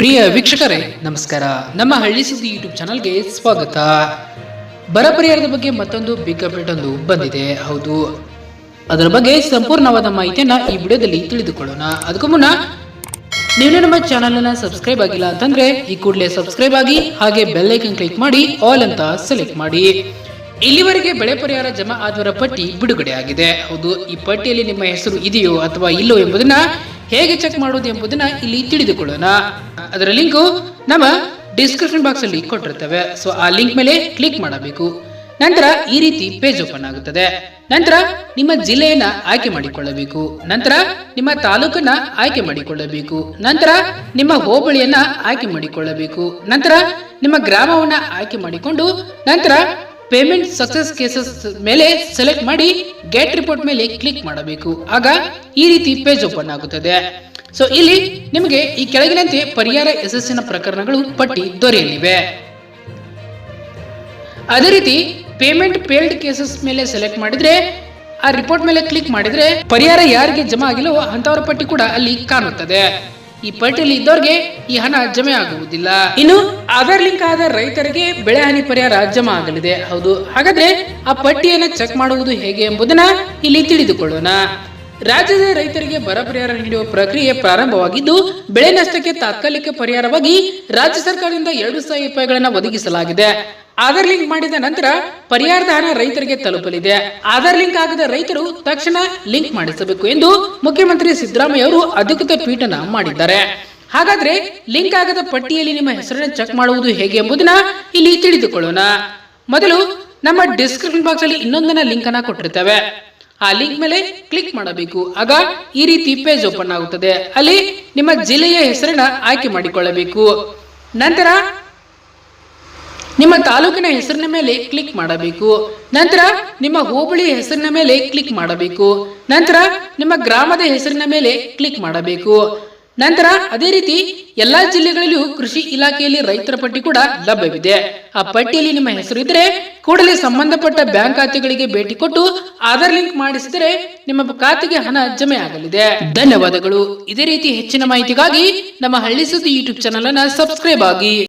ಪ್ರಿಯ ವೀಕ್ಷಕರೇ, ನಮಸ್ಕಾರ. ನಮ್ಮ ಹಳ್ಳಿ ಸುದ್ದಿ ಯೂಟ್ಯೂಬ್ ಚಾನಲ್ಗೆ ಸ್ವಾಗತ. ಬರ ಪರಿಹಾರದ ಬಗ್ಗೆ ಮತ್ತೊಂದು ಬಿಗ್ ಅಪ್ಡೇಟ್ ಒಂದು ಬಂದಿದೆ. ಹೌದು. ಅದರ ಬಗ್ಗೆ ಸಂಪೂರ್ಣವಾದ ಮಾಹಿತಿಯನ್ನ ಈ ವಿಡಿಯೋದಲ್ಲಿ ತಿಳಿದುಕೊಳ್ಳೋಣ. ಅದಕ್ಕೂ ಮುನ್ನ ನೀವು ನಮ್ಮ ಚಾನಲ್ ಅನ್ನ ಸಬ್ಸ್ಕ್ರೈಬ್ ಆಗಿಲ್ಲ ಅಂತಂದ್ರೆ, ಈ ಕೂಡಲೇ ಸಬ್ಸ್ಕ್ರೈಬ್ ಆಗಿ, ಹಾಗೆ ಬೆಲ್ ಐಕನ್ ಕ್ಲಿಕ್ ಮಾಡಿ ಆಲ್ ಅಂತ ಸೆಲೆಕ್ಟ್ ಮಾಡಿ. ಇಲ್ಲಿವರೆಗೆ ಬೆಳೆ ಪರಿಹಾರ ಜಮಾ ಆದವರ ಪಟ್ಟಿ ಬಿಡುಗಡೆ ಆಗಿದೆ. ಹೌದು, ಈ ಪಟ್ಟಿಯಲ್ಲಿ ನಿಮ್ಮ ಹೆಸರು ಇದೆಯೋ ಅಥವಾ ಇಲ್ಲೋ ಎಂಬುದನ್ನ ಹೇಗೆ ಚೆಕ್ ಮಾಡುವುದು ಎಂಬುದನ್ನು ಇಲ್ಲಿ ತಿಳಿದುಕೊಳ್ಳೋಣ. ಅದರ ಲಿಂಕು ನಮ್ಮ ಡಿಸ್ಕ್ರಿಪ್ಷನ್ ಬಾಕ್ಸ್ ಅಲ್ಲಿ ಕೊಟ್ಟಿರ್ತವೆ. ಸೊ ಆ ಲಿಂಕ್ ಮೇಲೆ ಕ್ಲಿಕ್ ಮಾಡಬೇಕು. ನಂತರ ಈ ರೀತಿ ಪೇಜ್ ಓಪನ್ ಆಗುತ್ತದೆ. ನಂತರ ನಿಮ್ಮ ಜಿಲ್ಲೆಯನ್ನ ಆಯ್ಕೆ ಮಾಡಿಕೊಳ್ಳಬೇಕು. ನಂತರ ನಿಮ್ಮ ತಾಲೂಕನ್ನ ಆಯ್ಕೆ ಮಾಡಿಕೊಳ್ಳಬೇಕು. ನಂತರ ನಿಮ್ಮ ಹೋಬಳಿಯನ್ನ ಆಯ್ಕೆ ಮಾಡಿಕೊಳ್ಳಬೇಕು. ನಂತರ ನಿಮ್ಮ ಗ್ರಾಮವನ್ನ ಆಯ್ಕೆ ಮಾಡಿಕೊಂಡು ನಂತರ ಪೇಮೆಂಟ್ ಸಕ್ಸಸ್ ಕೇಸಸ್ ಮೇಲೆ ಸೆಲೆಕ್ಟ್ ಮಾಡಿ ಗೆಟ್ ರಿಪೋರ್ಟ್ ಮೇಲೆ ಕ್ಲಿಕ್ ಮಾಡಬೇಕು. ಆಗ ಈ ರೀತಿ ಪೇಜ್ ಓಪನ್ ಆಗುತ್ತದೆ. ಸೊ ಇಲ್ಲಿ ನಿಮಗೆ ಈ ಕೆಳಗಿನಂತೆ ಪರಿಹಾರ ಯಶಸ್ಸಿನ ಪ್ರಕರಣಗಳು ಪಟ್ಟಿ ದೊರೆಯಲಿವೆ. ಅದೇ ರೀತಿ ಪೇಮೆಂಟ್ ಪೇಲ್ಡ್ ಕೇಸಸ್ ಮೇಲೆ ಸೆಲೆಕ್ಟ್ ಮಾಡಿದ್ರೆ, ಆ ರಿಪೋರ್ಟ್ ಮೇಲೆ ಕ್ಲಿಕ್ ಮಾಡಿದ್ರೆ ಪರಿಹಾರ ಯಾರಿಗೆ ಜಮಾ ಆಗಿಲ್ಲವೋ ಅಂತವರ ಪಟ್ಟಿ ಕೂಡ ಅಲ್ಲಿ ಕಾಣುತ್ತದೆ. ಈ ಪಟ್ಟಿಯಲ್ಲಿ ಇದ್ದವ್ರಿಗೆ ಈ ಹಣ ಜಮೆ ಆಗುವುದಿಲ್ಲ. ಇನ್ನು ಆಧಾರ್ ಲಿಂಕ್ ಆದ ರೈತರಿಗೆ ಬೆಳೆ ಹಾನಿ ಪರಿಹಾರ ಜಮಾ ಆಗಲಿದೆ. ಹೌದು. ಹಾಗಾದ್ರೆ ಆ ಪಟ್ಟಿಯನ್ನು ಚೆಕ್ ಮಾಡುವುದು ಹೇಗೆ ಎಂಬುದನ್ನ ಇಲ್ಲಿ ತಿಳಿದುಕೊಳ್ಳೋಣ. ರಾಜ್ಯದ ರೈತರಿಗೆ ಬರ ಪರಿಹಾರ ನೀಡುವ ಪ್ರಕ್ರಿಯೆ ಪ್ರಾರಂಭವಾಗಿದ್ದು, ಬೆಳೆ ನಷ್ಟಕ್ಕೆ ತಾತ್ಕಾಲಿಕ ಪರಿಹಾರವಾಗಿ ರಾಜ್ಯ ಸರ್ಕಾರದಿಂದ ಎರಡು ಸಾವಿರ ರೂಪಾಯಿಗಳನ್ನು ಒದಗಿಸಲಾಗಿದೆ. ಆಧಾರ್ ಲಿಂಕ್ ಮಾಡಿದ ನಂತರ ಪರಿಹಾರದ ಹಣ ರೈತರಿಗೆ ತಲುಪಲಿದೆ. ಆಧಾರ್ ಲಿಂಕ್ ಆಗದ ರೈತರು ತಕ್ಷಣ ಲಿಂಕ್ ಮಾಡಿಸಬೇಕು ಎಂದು ಮುಖ್ಯಮಂತ್ರಿ ಸಿದ್ದರಾಮಯ್ಯ ಅವರು ಅಧಿಕೃತ ಟ್ವೀಟ್ ಮಾಡಿದ್ದಾರೆ. ಹಾಗಾದ್ರೆ ಲಿಂಕ್ ಆಗದ ಪಟ್ಟಿಯಲ್ಲಿ ನಿಮ್ಮ ಹೆಸರನ್ನು ಚೆಕ್ ಮಾಡುವುದು ಹೇಗೆ ಎಂಬುದನ್ನ ಇಲ್ಲಿ ತಿಳಿದುಕೊಳ್ಳೋಣ. ಮೊದಲು ನಮ್ಮ ಡಿಸ್ಕ್ರಿಪ್ಷನ್ ಬಾಕ್ಸ್ ಅಲ್ಲಿ ಇನ್ನೊಂದನ್ನ ಲಿಂಕ್ ಅನ್ನ ಕೊಟ್ಟಿರ್ತೇವೆ. ಆ ಲಿಂಕ್ ಮೇಲೆ ಕ್ಲಿಕ್ ಮಾಡಬೇಕು. ಆಗ ಈ ರೀತಿ ಪೇಜ್ ಓಪನ್ ಆಗುತ್ತದೆ. ಅಲ್ಲಿ ನಿಮ್ಮ ಜಿಲ್ಲೆಯ ಹೆಸರನ್ನ ಆಯ್ಕೆ ಮಾಡಿಕೊಳ್ಳಬೇಕು. ನಂತರ ನಿಮ್ಮ ತಾಲೂಕಿನ ಹೆಸರಿನ ಮೇಲೆ ಕ್ಲಿಕ್ ಮಾಡಬೇಕು. ನಂತರ ನಿಮ್ಮ ಹೋಬಳಿ ಹೆಸರಿನ ಮೇಲೆ ಕ್ಲಿಕ್ ಮಾಡಬೇಕು. ನಂತರ ನಿಮ್ಮ ಗ್ರಾಮದ ಹೆಸರಿನ ಮೇಲೆ ಕ್ಲಿಕ್ ಮಾಡಬೇಕು. ನಂತರ ಅದೇ ರೀತಿ ಎಲ್ಲಾ ಜಿಲ್ಲೆಗಳಲ್ಲೂ ಕೃಷಿ ಇಲಾಖೆಯಲ್ಲಿ ರೈತರ ಪಟ್ಟಿ ಕೂಡ ಲಭ್ಯವಿದೆ. ಆ ಪಟ್ಟಿಯಲ್ಲಿ ನಿಮ್ಮ ಹೆಸರು ಇದ್ರೆ ಕೂಡಲೇ ಸಂಬಂಧಪಟ್ಟ ಬ್ಯಾಂಕ್ ಖಾತೆಗಳಿಗೆ ಭೇಟಿ ಕೊಟ್ಟು ಆಧಾರ್ ಲಿಂಕ್ ಮಾಡಿಸಿದರೆ ನಿಮ್ಮ ಖಾತೆಗೆ ಹಣ ಜಮೆ ಆಗಲಿದೆ. ಧನ್ಯವಾದಗಳು. ಇದೇ ರೀತಿ ಹೆಚ್ಚಿನ ಮಾಹಿತಿಗಾಗಿ ನಮ್ಮ ಹಳ್ಳಿ ಸುದ್ದಿ ಯೂಟ್ಯೂಬ್ ಚಾನಲ್ ಅನ್ನ ಸಬ್ಸ್ಕ್ರೈಬ್ ಆಗಿ.